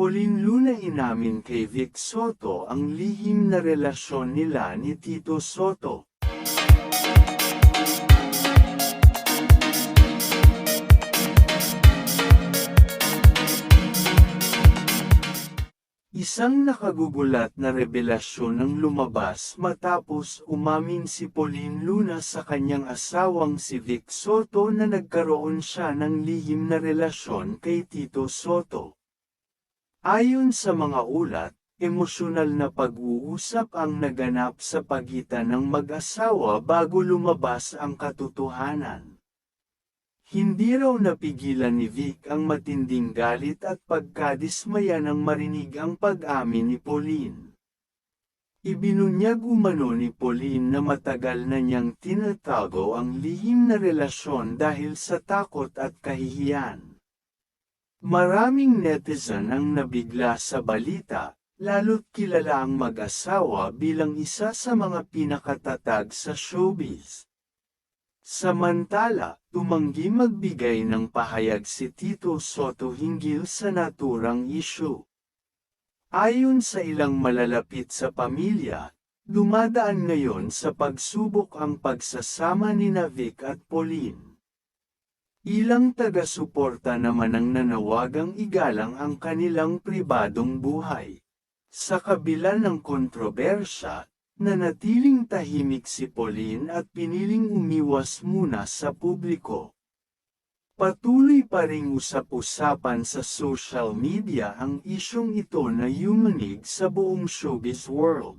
Pauline Luna inamin kay Vic Soto ang lihim na relasyon nila ni Tito Soto. Isang nakagugulat na revelasyon ang lumabas matapos umamin si Pauline Luna sa kanyang asawang si Vic Soto na nagkaroon siya ng lihim na relasyon kay Tito Soto. Ayon sa mga ulat, emosyonal na pag-uusap ang naganap sa pagitan ng mag-asawa bago lumabas ang katotohanan. Hindi raw napigilan ni Vic ang matinding galit at pagkadismaya nang marinig ang pag-amin ni Pauline. Ibinunyag umano ni Pauline na matagal na niyang tinatago ang lihim na relasyon dahil sa takot at kahihiyan. Maraming netizen ang nabigla sa balita, lalo't kilala ang mag-asawa bilang isa sa mga pinakatatag sa showbiz. Samantala, tumanggi magbigay ng pahayag si Tito Soto hinggil sa naturang isyu. Ayon sa ilang malalapit sa pamilya, dumadaan ngayon sa pagsubok ang pagsasama ni Vic at Pauline. Ilang taga-suporta naman ang nanawagang igalang ang kanilang pribadong buhay. Sa kabila ng kontrobersya, Nanatiling tahimik si Pauline at piniling umiwas muna sa publiko. Patuloy pa ring usap-usapan sa social media ang isyong ito na yumanig sa buong showbiz world.